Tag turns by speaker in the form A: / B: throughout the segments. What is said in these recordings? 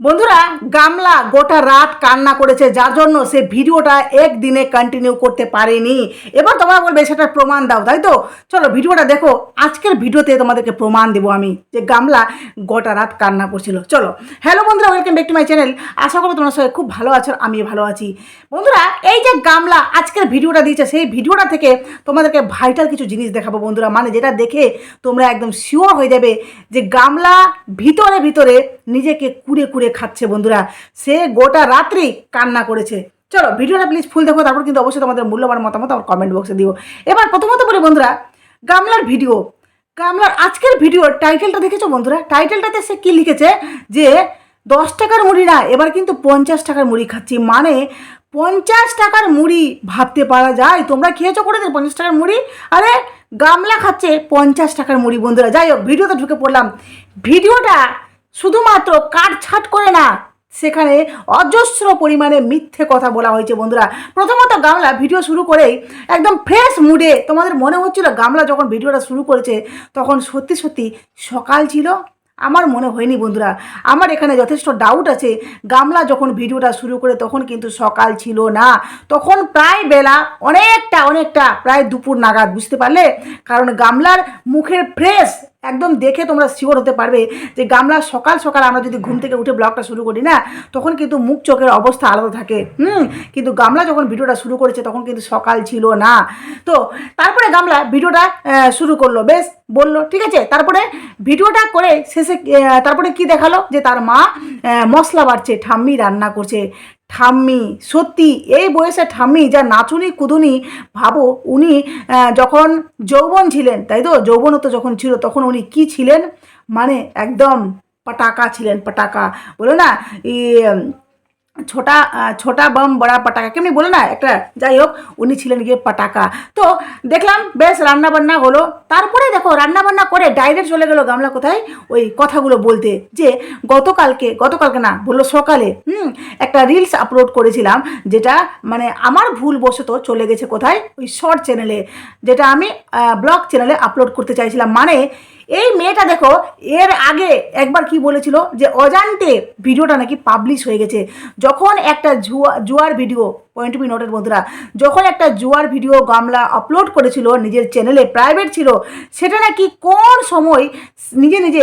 A: বন্ধুরা, গামলা গোটা রাত কান্না করেছে, যার জন্য সে ভিডিওটা একদিনে কন্টিনিউ করতে পারেনি। এবার তোমরা বলবে, সেটা প্রমাণ দাও, তাই তো? চলো, ভিডিওটা দেখো। আজকের ভিডিওতে তোমাদেরকে প্রমাণ দেবো আমি, যে গামলা গোটা রাত কান্না করছিল। চলো হ্যালো বন্ধুরা welcome back to my channel আশা করব তোমরা সবাই খুব ভালো আছো আমি ভালো আছি। বন্ধুরা, এই যে গামলা আজকের ভিডিওটা দিয়েছে, সেই ভিডিওটা থেকে তোমাদেরকে ভাইটাল কিছু জিনিস দেখাবো বন্ধুরা। মানে যেটা দেখে তোমরা একদম শিওর হয়ে যাবে যে গামলা ভিতরে ভিতরে নিজেকে কুড়ে কুড়ে খাচ্ছে বন্ধুরা। সে গোটা রাত্রি কান্না করেছে। চলো, ভিডিওটা প্লিজ ফুল দেখো, তারপর কিন্তু অবশ্যই তোমাদের মূল্যবান মতামত আমার কমেন্ট বক্সে দিও। এবার প্রথমত বলি বন্ধুরা, গামলার ভিডিও গামলার আজকের ভিডিওর টাইটেলটা দেখেছ বন্ধুরা? টাইটেলটাতে সে কি লিখেছে? যে, দশ টাকার মুড়ি না, এবার কিন্তু পঞ্চাশ টাকার মুড়ি খাচ্ছি। মানে পঞ্চাশ টাকার মুড়ি ভাবতে পারা যায়। তোমরা খেয়েছো করে দিন পঞ্চাশ টাকার মুড়ি? আরে, গামলা খাচ্ছে পঞ্চাশ টাকার মুড়ি বন্ধুরা। যাই হোক, ভিডিওতে ঢুকে পড়লাম। ভিডিওটা শুধুমাত্র কাটছাট করে না, সেখানে অজস্র পরিমাণে মিথ্যে কথা বলা হয়েছে বন্ধুরা। প্রথমত গামলা ভিডিও শুরু করেই একদম ফ্রেশ মুডে তোমাদের মনে হচ্ছিল গামলা যখন ভিডিওটা শুরু করেছে, তখন সত্যি সত্যি সকাল ছিল, আমার মনে হয়নি বন্ধুরা। আমার এখানে যথেষ্ট ডাউট আছে, গামলা যখন ভিডিওটা শুরু করে তখন কিন্তু সকাল ছিল না। তখন প্রায় বেলা অনেকটা অনেকটা, প্রায় দুপুর নাগাদ, বুঝতে পারলে? কারণ গামলার মুখের ফ্রেশ একদম দেখে তোমরা শিওর হতে পারবে যে গামলা সকাল সকাল আমরা যদি ঘুম থেকে উঠে ব্লগটা শুরু করি, না? তখন কিন্তু মুখ চোখের অবস্থা আলাদা থাকে। হুম? কিন্তু গামলা যখন ভিডিওটা শুরু করেছে, তখন কিন্তু সকাল ছিল না। তো তারপরে গামলা ভিডিওটা শুরু করল। বেশ, বলল, ঠিক আছে, তারপরে ভিডিওটা করে শেষে তারপরে কি দেখাল? যে তার মা মশলা বাড়ছে, ঠাম্মি রান্না করছে। ঠাম্মি সত্যি এই বয়সে ঠাম্মি যা নাচুনি কুদুনি ভাবো উনি যখন যৌবন ছিলেন তাই তো? যৌবনত্ব যখন ছিল তখন উনি কি ছিলেন? মানে একদম পটাকা ছিলেন পটাকা। বলো না উম, ছোটা ছোটা বম, বড়া পটাকা কেমনি বলে না? একটা যাই হোক, উনি ছিলেন গিয়ে পটাকা তো দেখলাম, বেশ রান্না বান্না হলো। তারপরে দেখো রান্না বান্না করে ডাইরেক্ট চলে গেল গামলা কোথায়? ওই কথাগুলো বলতে। যে গতকালকে গতকালকে না, বলল সকালে, হুম, একটা রিলস আপলোড করেছিলাম, যেটা মানে আমার ভুল বশত চলে গেছে কোথায়? ওই শর্ট চ্যানেলে যেটা আমি ব্লগ চ্যানেলে আপলোড করতে চাইছিলাম। মানে এই মেয়েটা দেখো, এর আগে একবার কি বলেছিল যে অজান্তে ভিডিওটা নাকি পাবলিশ হয়ে গেছে। যখন একটা জুয়া, জুয়ার ভিডিও পয়েন্ট বি নোটের বন্ধুরা, যখন একটা জুয়ার ভিডিও গামলা আপলোড করেছিল, নিজের চ্যানেলে প্রাইভেট ছিল, সেটা নাকি কোন সময় নিজে নিজে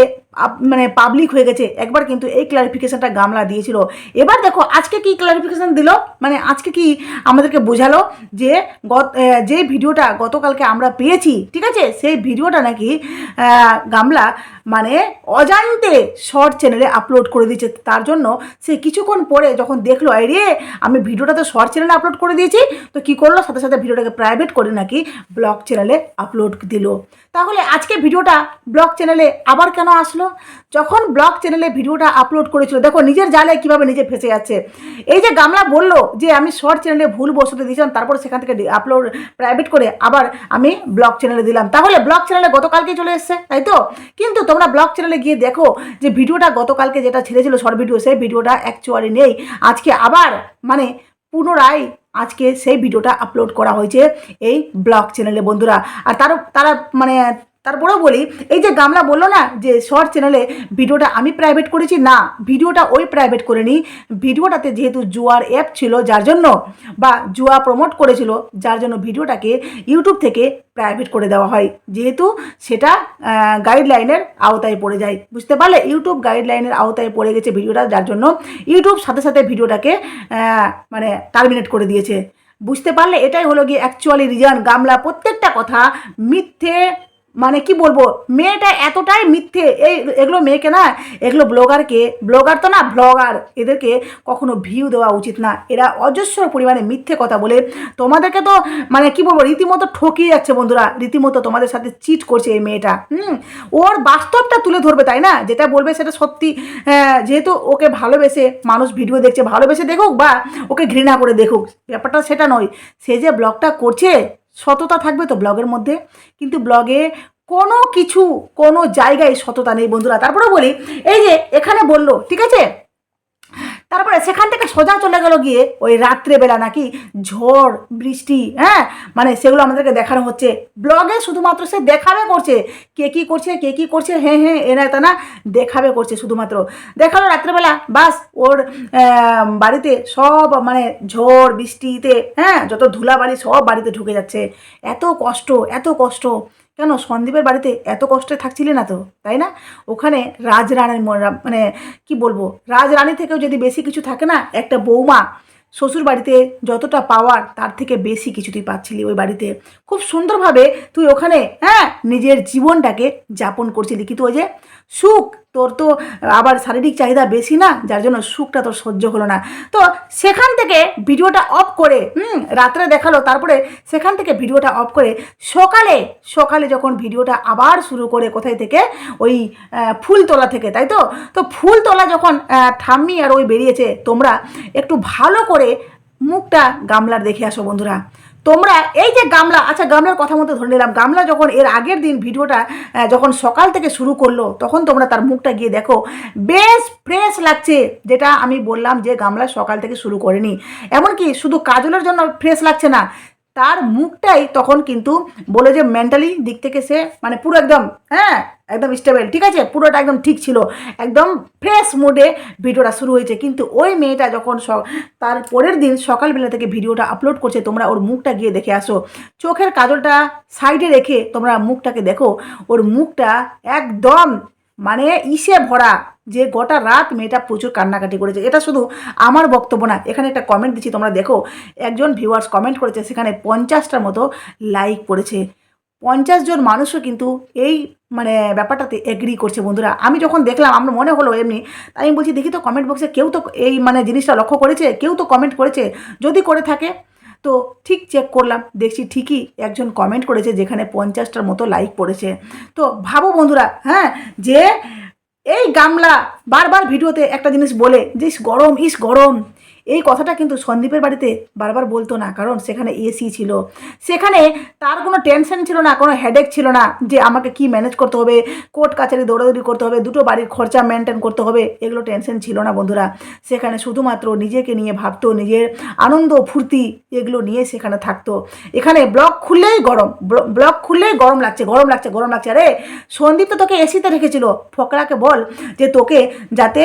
A: মানে পাবলিক হয়ে গেছে। একবার কিন্তু এই ক্লারিফিকেশানটা গামলা দিয়েছিল। এবার দেখো, আজকে কি ক্লারিফিকেশান দিল? মানে আজকে কি আমাদেরকে বোঝালো যে গত যে ভিডিওটা গতকালকে আমরা পেয়েছি, ঠিক আছে? সেই ভিডিওটা নাকি গামলা মানে অজান্তে শর্ট চ্যানেলে আপলোড করে দিয়েছে। তার জন্য সে কিছুক্ষণ পরে যখন দেখল আরে রে, আমি ভিডিওটা তো শর্ট চ্যানেলে আপলোড করে দিয়েছি। তো কি করল? সাথে সাথে ভিডিওটাকে প্রাইভেট করে নাকি ব্লগ চ্যানেলে আপলোড দিল। তাহলে আজকে ভিডিওটা ব্লগ চ্যানেলে আবার কেন আসলো? যখন ব্লগ চ্যানেলে ভিডিওটা আপলোড করেছিল, দেখো নিজের জালে কীভাবে নিজে ফেসে যাচ্ছে। এই যে গামলা বলল যে আমি শর্ট চ্যানেলে ভুল বসতে দিয়েছিলাম, তারপর সেখান থেকে আপলোড প্রাইভেট করে আবার আমি ব্লগ চ্যানেলে দিলাম। তাহলে ব্লগ চ্যানেলে গতকালকে চলে এসছে, তাই তো? কিন্তু তোমরা ব্লগ চ্যানেলে গিয়ে দেখো যে ভিডিওটা গতকালকে যেটা ছেড়েছিল শর্ট ভিডিও সেই ভিডিওটা অ্যাকচুয়ালি নেই। আজকে আবার মানে পুনরায় আজকে সেই ভিডিওটা আপলোড করা হয়েছে এই ব্লগ চ্যানেলে বন্ধুরা। আর তার, তারা মানে তারপরেও বলি, এই যে গামলা বলল না যে শর্ট চ্যানেলে ভিডিওটা আমি প্রাইভেট করেছি, না, ভিডিওটা ওই প্রাইভেট করিনি ভিডিওটাতে যেহেতু জুয়ার অ্যাপ ছিল, যার জন্য বা জুয়া প্রমোট করেছিল, যার জন্য ভিডিওটাকে ইউটিউব থেকে প্রাইভেট করে দেওয়া হয়। যেহেতু সেটা গাইডলাইনের আওতায় পড়ে যায়। বুঝতে পারলে? ইউটিউব গাইডলাইনের আওতায় পড়ে গেছে ভিডিওটা, যার জন্য ইউটিউব সাথে সাথে ভিডিওটাকে মানে টার্মিনেট করে দিয়েছে। বুঝতে পারলে? এটাই হলো গিয়ে অ্যাকচুয়ালি রিজন গামলা প্রত্যেকটা কথা মিথ্যে মানে কি বলব মেয়েটা এতটাই মিথ্যে। এই এগুলো মেয়েকে না এগুলো ব্লগারকে ব্লগার তো না ব্লগার এদেরকে কখনো ভিউ দেওয়া উচিত না। এরা অজস্র পরিমাণে মিথ্যে কথা বলে। তোমাদেরকে তো মানে কি বলব রীতিমতো ঠকিয়ে যাচ্ছে বন্ধুরা। রীতিমতো তোমাদের সাথে চিট করছে এই মেয়েটা। হুম? ওর বাস্তবটা তুলে ধরবে তাই না? যেটা বলবে সেটা সত্যি। আহ, যেহেতু ওকে ভালোবেসে মানুষ ভিডিও দেখছে ভালোবেসে দেখুক বা ওকে ঘৃণা করে দেখুক ব্যাপারটা সেটা নয়। সে যে ব্লগটা করছে সততা থাকবে তো ব্লগের মধ্যে। কিন্তু ব্লগে কোনো কিছু, কোনো জায়গায় সততা নেই বন্ধুরা। তারপরে বলি, এই যে এখানে বলল, ঠিক আছে? তারপরে সেখান থেকে সোজা চলে গেল গিয়ে ওই রাত্রেবেলা নাকি ঝড়, বৃষ্টি হ্যাঁ? মানে সেগুলো আমাদেরকে দেখানো হচ্ছে। ব্লগে শুধুমাত্র সে দেখাবে করছে। কে কী করছে, কে কী করছে হ্যাঁ হ্যাঁ এ না, তা না, দেখাবে করছে শুধুমাত্র। দেখাল রাত্রেবেলা, বাস ওর বাড়িতে সব মানে ঝড়, বৃষ্টিতে হ্যাঁ যত ধুলাবালি সব বাড়িতে ঢুকে যাচ্ছে। এত কষ্ট এত কষ্ট। কেন? সন্দীপের বাড়িতে এত কষ্টে থাকছিলে না তো, তাই না? ওখানে রাজরানীর মানে কি বলব? রাজরানী থেকেও যদি বেশি কিছু থাকে না, একটা বৌমা শ্বশুর বাড়িতে যতটা পাওয়ার, তার থেকে বেশি কিছু তুই পাচ্ছিলি ওই বাড়িতে। খুব সুন্দরভাবে তুই ওখানে হ্যাঁ নিজের জীবনটাকে যাপন করছিলি। কিন্তু ওই যে সুখ তোর তো আবার শারীরিক চাহিদা বেশি না? যার জন্য সুখটা তোর সহ্য হলো না। তো সেখান থেকে ভিডিওটা অফ করে হুম রাত্রে দেখাল তারপরে সেখান থেকে ভিডিওটা অফ করে সকালে সকালে যখন ভিডিওটা আবার শুরু করে কোথায় থেকে? ওই ফুল তোলা থেকে তাই তো? তো ফুলতলা যখন আহ, ঠাম্মি আর ওই বেরিয়েছে তোমরা একটু ভালো করে মুখটা গামলার দেখে আসো বন্ধুরা। তোমরা এই যে গামলা আচ্ছা গামলার কথা মতো ধরে নিলাম, গামলা যখন এর আগের দিন ভিডিওটা যখন সকাল থেকে শুরু করল, তখন তোমরা তার মুখটা গিয়ে দেখো, বেশ ফ্রেশ লাগছে, যেটা আমি বললাম যে গামলা সকাল থেকে শুরু করেনি। এমনকি শুধু কাজলের জন্য ফ্রেশ লাগছে না তার মুখটাই তখন কিন্তু বলে যে মেন্টালি দিক থেকে সে মানে পুরো একদম হ্যাঁ একদম স্টেবল ঠিক আছে? পুরোটা একদম ঠিক ছিল। একদম ফ্রেশ মুডে ভিডিওটা শুরু হয়েছে। কিন্তু ওই মেয়েটা যখন তার পরের দিন সকালবেলা থেকে ভিডিওটা আপলোড করছে, তোমরা ওর মুখটা গিয়ে দেখে আসো। চোখের কাজলটা সাইডে রেখে তোমরা মুখটাকে দেখো। ওর মুখটা একদম মানে ইসে ভরা। যে গোটা রাত মেয়েটা প্রচুর কান্নাকাটি করেছে। এটা শুধু আমার বক্তব্য না, এখানে একটা কমেন্ট দিচ্ছি, তোমরা দেখো, একজন ভিউয়ার্স কমেন্ট করেছে, সেখানে পঞ্চাশটার মতো লাইক পড়েছে। পঞ্চাশ জন মানুষও কিন্তু এই মানে ব্যাপারটাতে এগ্রি করছে বন্ধুরা। আমি যখন দেখলাম, আমার মনে হলো এমনি, তাই আমি বলছি, দেখি তো কমেন্ট বক্সে কেউ তো এই মানে জিনিসটা লক্ষ্য করেছে? কেউ তো কমেন্ট করেছে? যদি করে থাকে, তো ঠিক চেক করলাম, দেখছি ঠিকই একজন কমেন্ট করেছে, যেখানে পঞ্চাশটার মতো লাইক পড়েছে। তো ভাবো বন্ধুরা হ্যাঁ যে এই গামলা বারবার ভিডিওতে একটা জিনিস বলে যে ইস গরম ইস গরম। এই কথাটা কিন্তু সন্দীপের বাড়িতে বারবার বলতো না, কারণ সেখানে এসি ছিল। সেখানে তার কোনো টেনশন ছিল না, কোনো হেডেক ছিল না যে আমাকে কি ম্যানেজ করতে হবে কোর্ট কাছারি দৌড়াদৌড়ি করতে হবে, দুটো বাড়ির খরচা মেনটেন করতে হবে, এগুলো টেনশন ছিল না বন্ধুরা। সেখানে শুধুমাত্র নিজেকে নিয়ে ভাবতো, নিজের আনন্দ, ফুর্তি এগুলো নিয়ে সেখানে থাকতো। এখানে ব্লক খুললেই গরম ব্ল- ব্লক খুললেই গরম লাগছে গরম লাগছে গরম লাগছে। আরে সন্দীপ তো তোকে এসিতে রেখেছিল। ফকরাকে বল যে তোকে যাতে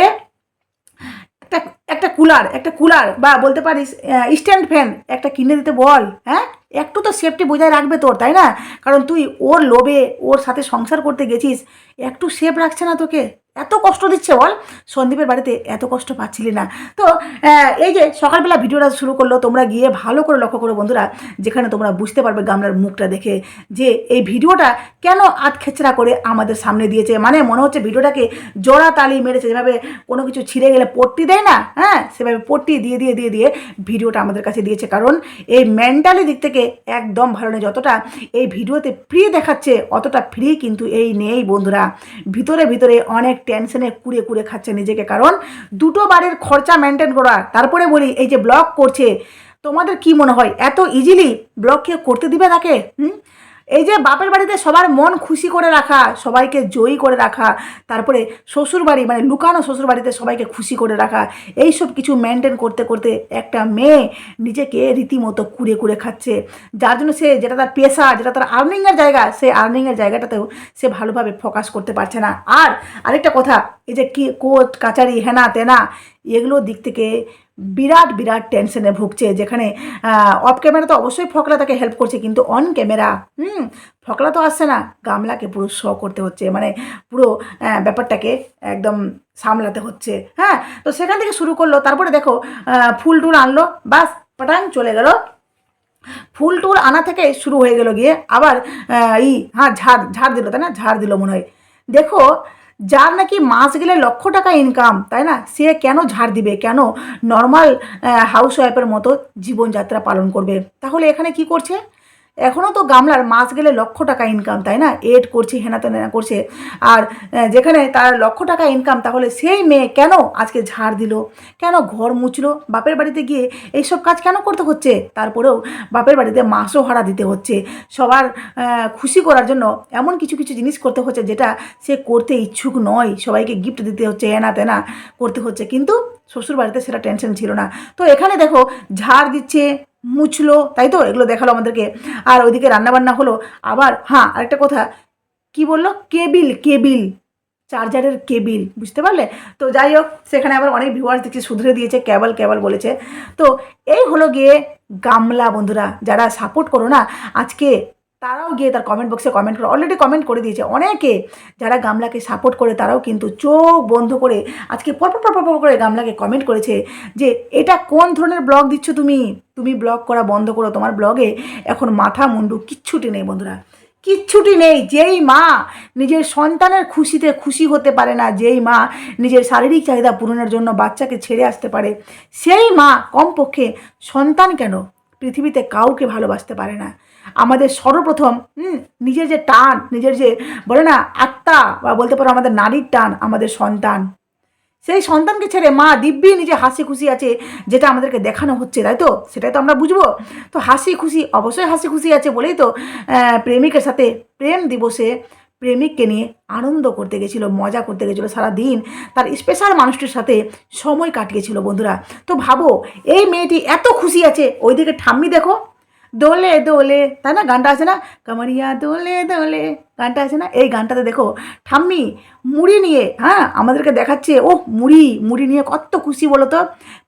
A: একটা একটা কুলার একটা কুলার বা বলতে পারিস স্ট্যান্ড ফ্যান একটা কিনে দিতে বল হ্যাঁ? একটু তো সেফটি বজায় রাখবে তোর, তাই না? কারণ তুই ওর লোভে, ওর সাথে সংসার করতে গেছিস, একটু সেফ রাখছে না তোকে। এত কষ্ট দিচ্ছে বল? সন্দীপের বাড়িতে এত কষ্ট পাচ্ছিলি না। তো এই যে সকালবেলা ভিডিওটা শুরু করল, তোমরা গিয়ে ভালো করে লক্ষ্য করো বন্ধুরা, যেখানে তোমরা বুঝতে পারবে গামলার মুখটা দেখে যে এই ভিডিওটা কেন আধ খেচড়া করে আমাদের সামনে দিয়েছে। মানে মনে হচ্ছে ভিডিওটাকে জোড়া তালি মেরেছে, যেভাবে কোনো কিছু ছিঁড়ে গেলে পট্টি দেয় না? হ্যাঁ সেভাবে পট্টি দিয়ে দিয়ে দিয়ে দিয়ে ভিডিওটা আমাদের কাছে দিয়েছে। কারণ এই মেন্টালি দিক থেকে একদম ভালো নেই যতটা এই ভিডিওতে ফ্রি দেখাচ্ছে, অতটা ফ্রি কিন্তু এই নেই বন্ধুরা। ভিতরে ভিতরে অনেক টেনশনে কুড়ে কুড়ে খাচ্ছে নিজেকে। কারণ দুটো বারের খরচা মেনটেন করা। তারপরে বলি, এই যে ব্লগ করছে, তোমাদের কি মনে হয়? এত ইজিলি ব্লগ কেউ করতে দিবে তাকে? হুম? এই যে বাপের বাড়িতে সবার মন খুশি করে রাখা, সবাইকে জয়ী করে রাখা, তারপরে শ্বশুর বাড়ি মানে লুকানো শ্বশুর বাড়িতে সবাইকে খুশি করে রাখা এই সব কিছু মেনটেন করতে করতে একটা মেয়ে নিজেকে রীতিমতো কুড়ে কুড়ে খাচ্ছে। যার জন্য সে যেটা তার পেশা, যেটা তার আর্নিংয়ের জায়গা সেই আর্নিংয়ের জায়গাটাতেও সে ভালোভাবে ফোকাস করতে পারছে না। আর আরেকটা কথা, এই যে কি কোর্ট কাচারি, হেনা, তেনা এগুলোর দিক থেকে বিরাট বিরাট টেনশনে ভুগছে, যেখানে অফ ক্যামেরা তো অবশ্যই ফকলা তাকে হেল্প করছে, কিন্তু অন ক্যামেরা হুম ফকলা তো আসছে না। গামলাকে পুরো শ করতে হচ্ছে মানে পুরো ব্যাপারটাকে একদম সামলাতে হচ্ছে হ্যাঁ? তো সেখান থেকে শুরু করল, তারপরে দেখো ফুল টুল আনলো, বাস, পাটাং, চলে গেল। ফুল টুল আনা থেকে শুরু হয়ে গেল গিয়ে, আবার ই হ্যাঁ ঝাড় ঝাড় দিল, তাই না? ঝাড় দিল মনে হয়। দেখো যার নাকি মাস গেলে লক্ষ টাকা ইনকাম তাই না? সে কেন ঝাড় দিবে? কেন নর্মাল হাউস ওয়াইফের মতো জীবনযাত্রা পালন করবে? তাহলে এখানে কি করছে? এখনও তো গামলার মাস গেলে লক্ষ টাকা ইনকাম তাই না? এড করছে হেনা তেনা করছে। আর যেখানে তার লক্ষ টাকা ইনকাম তাহলে সেই মেয়ে কেন আজকে ঝাড় দিল? কেন ঘর মুছলো? বাপের বাড়িতে গিয়ে এইসব কাজ কেন করতে হচ্ছে? তারপরেও বাপের বাড়িতে মাসও ভাড়া দিতে হচ্ছে। সবার খুশি করার জন্য এমন কিছু কিছু জিনিস করতে হচ্ছে, যেটা সে করতে ইচ্ছুক নয়। সবাইকে গিফট দিতে হচ্ছে এনা তেনা করতে হচ্ছে। কিন্তু শ্বশুর বাড়িতে সেটা টেনশন ছিল না। তো এখানে দেখো ঝাড় দিচ্ছে, মুছলো, তাই তো? এগুলো দেখাল আমাদেরকে। আর ওইদিকে রান্নাবান্না হলো। আবার হ্যাঁ আরেকটা কথা, কি বলল? কেবিল কেবিল, চার্জারের কেবিল, বুঝতে পারলে? তো যাই হোক, সেখানে আবার অনেক ভিউয়ার্স দেখছি শুধরে দিয়েছে ক্যাবল ক্যাবল বলেছে। তো এই হলো গিয়ে গামলা বন্ধুরা, যারা সাপোর্ট করো না, আজকে তারাও গিয়ে তার কমেন্ট বক্সে কমেন্ট করে অলরেডি কমেন্ট করে দিয়েছে। অনেকে যারা গামলাকে সাপোর্ট করে, তারাও কিন্তু চোখ বন্ধ করে আজকে পরপর পরপর পর করে গামলাকে কমেন্ট করেছে যে, এটা কোন ধরনের ব্লগ দিচ্ছ তুমি? তুমি ব্লগ করা বন্ধ করো, তোমার ব্লগে এখন মাথা মুন্ডু কিচ্ছুটি নেই বন্ধুরা। কিচ্ছুটি নেই। যেই মা নিজের সন্তানের খুশিতে খুশি হতে পারে না, যেই মা নিজের শারীরিক চাহিদা পূরণের জন্য বাচ্চাকে ছেড়ে আসতে পারে, সেই মা কমপক্ষে সন্তান কেন পৃথিবীতে কাউকে ভালোবাসতে পারে না? আমাদের সর্বপ্রথম নিজের যে টান, নিজের যে, বলে না, আত্মা, বা বলতে পারো আমাদের নারীর টান, আমাদের সন্তান। সেই সন্তানকে ছেড়ে মা দিব্যি নিজে হাসি খুশি আছে, যেটা আমাদেরকে দেখানো হচ্ছে, তাই তো? সেটাই তো আমরা বুঝব। তো হাসি খুশি, অবশ্যই হাসি খুশি আছে বলেই তো প্রেমিকের সাথে প্রেম দিবসে প্রেমিককে নিয়ে আনন্দ করতে গেছিল, মজা করতে গেছিল সারা দিন তার স্পেশাল মানুষটির সাথে সময় কাটিয়েছিল বন্ধুরা। তো ভাবো, এই মেয়েটি এত খুশি আছে, ওইদিকে ঠাম্মি দেখো। দোলে দোলে, তাই না? গানটা আছে না? কামারিয়া দোলে দোলে, গানটা আছে না? এই গানটাতে দেখো, ঠাম্মি মুড়ি নিয়ে হ্যাঁ আমাদেরকে দেখাচ্ছে ও মুড়ি মুড়ি নিয়ে কত খুশি বলো তো?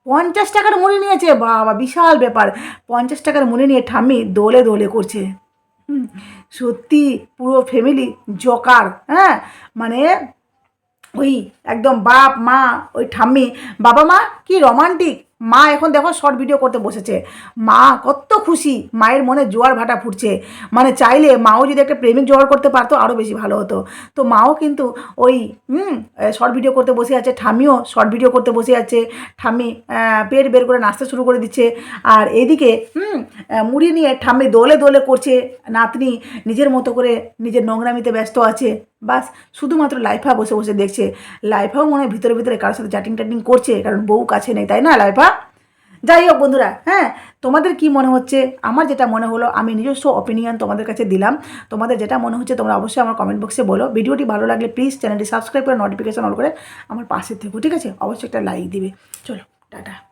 A: পঞ্চাশ টাকার মুড়ি নিয়েছে, বাবা, বিশাল ব্যাপার। পঞ্চাশ টাকার মুড়ি নিয়ে ঠাম্মি দোলে দোলে করছে। সত্যি পুরো ফ্যামিলি জকার হ্যাঁ মানে ওই একদম বাপ, মা, ওই ঠাম্মি, বাবা মা কি রোমান্টিক মা এখন দেখো শর্ট ভিডিও করতে বসেছে। মা কত খুশি মায়ের মনে জোয়ার ভাটা ফুটছে। মানে চাইলে মাও যদি একটা প্রেমিক জোগাড় করতে পারতো আরও বেশি ভালো হতো। তো মাও কিন্তু ওই হুম শর্ট ভিডিও করতে বসে আছে ঠাম্মিও শর্ট ভিডিও করতে বসে আছে। আহ, পেট বের করে নাচতে শুরু করে দিচ্ছে। আর এদিকে মুড়ি নিয়ে ঠাম্মি দোলে দোলে করছে। নাতনি নিজের মতো করে নিজের নোংরামিতে ব্যস্ত আছে। বাস, শুধুমাত্র লাইফা বসে বসে দেখছে। লাইফাও মনে হয় ভিতরে ভিতরে কারোর সাথে চ্যাটিং ট্যাটিং করছে, কারণ বউ কাছে নেই, তাই না, লাইফা? যাই হোক বন্ধুরা হ্যাঁ তোমাদের কি মনে হচ্ছে? আমার যেটা মনে হলো, আমি নিজস্ব অপিনিয়ন তোমাদের কাছে দিলাম। তোমাদের যেটা মনে হচ্ছে, তোমরা অবশ্যই আমার কমেন্ট বক্সে বলো। ভিডিওটি ভালো লাগলে প্লিজ চ্যানেলটি সাবস্ক্রাইব করে নোটিফিকেশন অন করে আমার পাশে থেকো, ঠিক আছে? অবশ্যই একটা লাইক দিবে। চলো, টাটা।